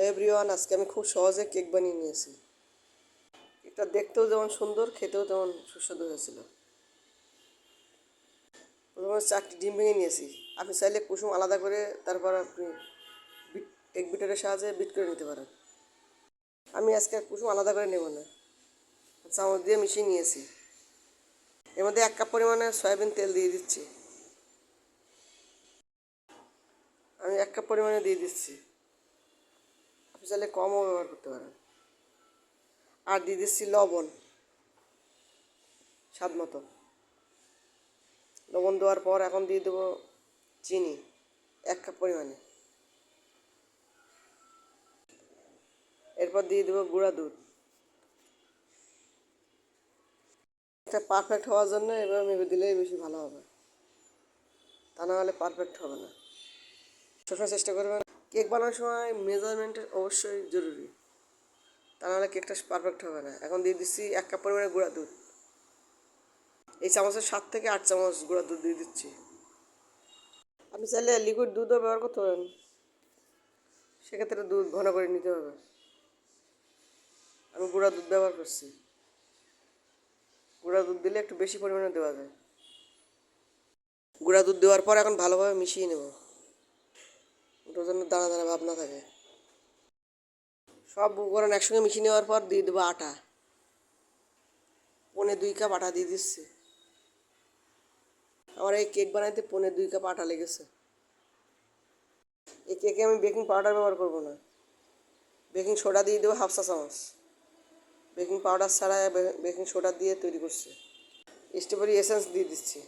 Hello everyone, আজকে আমি খুব সহজে কেক বানিয়ে নিয়েছি। কেকটা দেখতেও যেমন সুন্দর, খেতেও তেমন সুস্বাদু হয়েছিল। প্রথমে চারটি ডিম ভেঙে নিয়েছি। আপনি চাইলে কুসুম আলাদা করে তারপর আপনি বিট, এক বিটারের সাহায্যে বিট করে নিতে পারেন। আমি আজকে কুসুম আলাদা করে নেব না। চামচ দিয়ে মিশিয়ে নিয়েছি। এর মধ্যে এক কাপ পরিমাণে সয়াবিন তেল দিয়ে দিচ্ছি। আমি এক কাপ পরিমাণে দিয়ে দিচ্ছি। আপনি চাইলে কমও ব্যবহার করতে পারেন। আর দিয়ে দিচ্ছি লবণ, স্বাদ মতো। লবণ দেওয়ার পর এখন দিয়ে দেবো চিনি, এক কাপ পরিমাণে। এরপর দিয়ে দেবো গুঁড়া দুধ। এটা পারফেক্ট হওয়ার জন্য এবার মেপে দিলেই বেশি ভালো হবে। তা না হলে পারফেক্ট হবে না। সবসময় চেষ্টা করবেন কেক বানানোর সময় মেজারমেন্টের অবশ্যই জরুরি। তা নাহলে কেকটা পারফেক্ট হবে না। এখন দিয়ে দিচ্ছি এক কাপ পরিমাণে গুঁড়া দুধ। এই চামচের সাত থেকে আট চামচ গুঁড়া দুধ দিয়ে দিচ্ছি। আপনি চাইলে লিকুইড দুধও ব্যবহার করতে পারেন। সেক্ষেত্রে দুধ ঘন করে নিতে হবে। আমি গুঁড়া দুধ ব্যবহার করছি। গুঁড়া দুধ দিলে একটু বেশি পরিমাণে দেওয়া যায়। গুঁড়া দুধ দেওয়ার পর এখন ভালোভাবে মিশিয়ে নেব। ওটার জন্য দানা দানা ভাব না থাকে। সব উপকরণ একসঙ্গে মিশিয়ে নেওয়ার পর দিয়ে দেবো আটা। পনে দুই কাপ আটা দিয়ে দিচ্ছি। আমার এই কেক বানাইতে পনে দুই কাপ আটা লেগেছে। এই কেকে আমি বেকিং পাউডার ব্যবহার করব না। বেকিং সোডা দিয়ে দেবো হাফ চা চামচ। বেকিং পাউডার ছাড়া বেকিং সোডা দিয়ে তৈরি করছি। স্ট্রবেরি এসেন্স দিয়ে দিচ্ছি।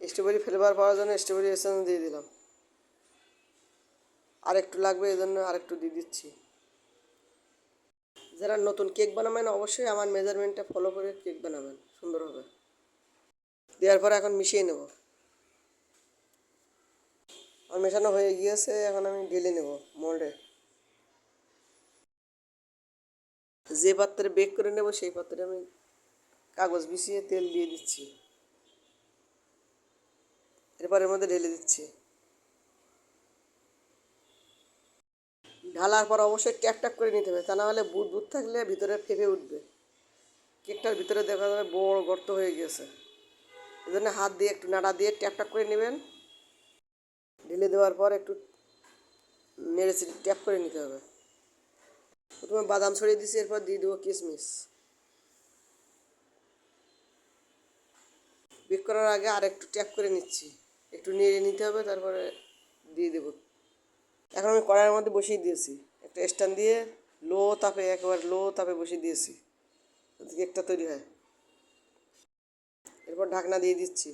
স্ট্রবেরি ফ্লেভার পাওয়ার জন্য স্ট্রবেরি এসেন্স দিয়ে দিলাম। আর একটু লাগবে এই জন্য আরেকটু দিয়ে দিচ্ছি। যারা নতুন কেক বানাবেন, অবশ্যই আমার মেজারমেন্টটা ফলো করে কেক বানাবেন, সুন্দর হবে। দেওয়ার পর এখন মিশিয়ে নেব। আমার মেশানো হয়ে গিয়েছে, এখন আমি ঢেলে নেব মোল্ডে। যে পাত্রে বেক করে নেব, সেই পাত্রে আমি কাগজ বিছিয়ে তেল দিয়ে দিচ্ছি। এরপর এর মধ্যে ঢেলে দিচ্ছি। ঢালার পর অবশ্যই ট্যাপ ট্যাপ করে নিতে হবে, তা না হলে বুট বুট থাকলে ভিতরে ফেপে উঠবে। কেকটার ভিতরে দেখা যাবে বড় গর্ত হয়ে গিয়েছে এই জন্য হাত দিয়ে একটু নাড়া দিয়ে ট্যাপ ট্যাপ করে নেবেন। ঢেলে দেওয়ার পর একটু নেড়ে ট্যাপ করে নিতে হবে। প্রথমে বাদাম ছড়িয়ে দিচ্ছি এরপর দিয়ে দেবো কিশমিশ। বেক করার আগে আর একটু ট্যাপ করে নিচ্ছি। একটু নেড়ে নিতে হবে, তারপরে দিয়ে দেবো। এখন আমি কড়াইয়ের মধ্যে বসিয়ে দিয়েছি। একটা স্ট্যান্ড দিয়ে লো তাপে, একবার লো তাপে বসিয়ে দিয়েছি। কেকটা তৈরি হয়। এরপর ঢাকনা দিয়ে দিচ্ছি।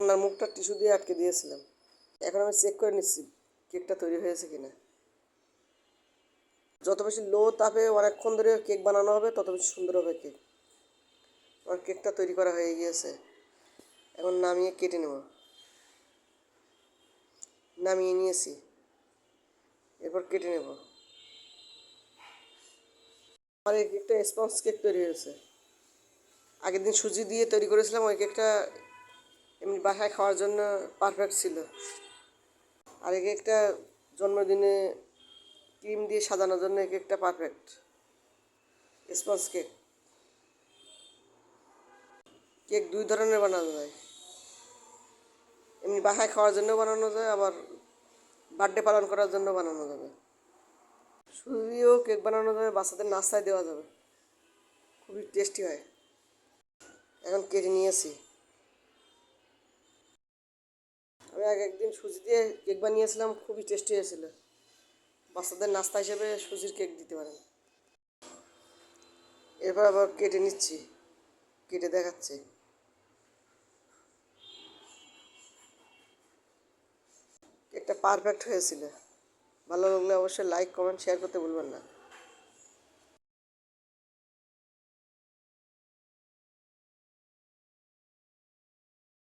আপনার মুখটা টিস্যু দিয়ে আটকে দিয়েছিলাম। এখন আমি চেক করে নিচ্ছি কেকটা তৈরি হয়েছে কিনা। যত বেশি লো তাপে অনেকক্ষণ ধরে কেক বানানো হবে, তত বেশি সুন্দর হবে কেক। আমার কেকটা তৈরি করা হয়ে গিয়েছে। এখন নামিয়ে কেটে নেব। নামিয়ে নিয়েছি। এরপর কেটে নেব। আমার এই কেকটা স্পঞ্জ কেক তৈরি হয়েছে। আগের দিন সুজি দিয়ে তৈরি করেছিলাম, ওই কেকটা এমনি বাসায় খাওয়ার জন্য পারফেক্ট ছিল। আর এই কেকটা জন্মদিনে ক্রিম দিয়ে সাজানোর জন্য এই কেকটা পারফেক্ট স্পঞ্জ কেক। কেক দুই ধরনের বানানো যায়। এমনি বাসায় খাওয়ার জন্য বানানো যায়, আবার বার্থডে পালন করার জন্য বানানো যাবে। শুধুও কেক বানানো যাবে, বাচ্চাদের নাস্তায় দেওয়া যাবে। খুবই টেস্টি হয়। এখন কেটে নিয়েছি। আমি আগে একদিন সুজি দিয়ে কেক বানিয়েছিলাম, খুবই টেস্টি হয়েছিল। বাচ্চাদের নাস্তা হিসেবে সুজির কেক দিতে পারেন। এরপর আবার কেটে নিচ্ছি, কেটে দেখাচ্ছি কেকটা পারফেক্ট হয়েছিল। ভালো লাগলে অবশ্যই লাইক কমেন্ট শেয়ার করতে ভুলবেন না।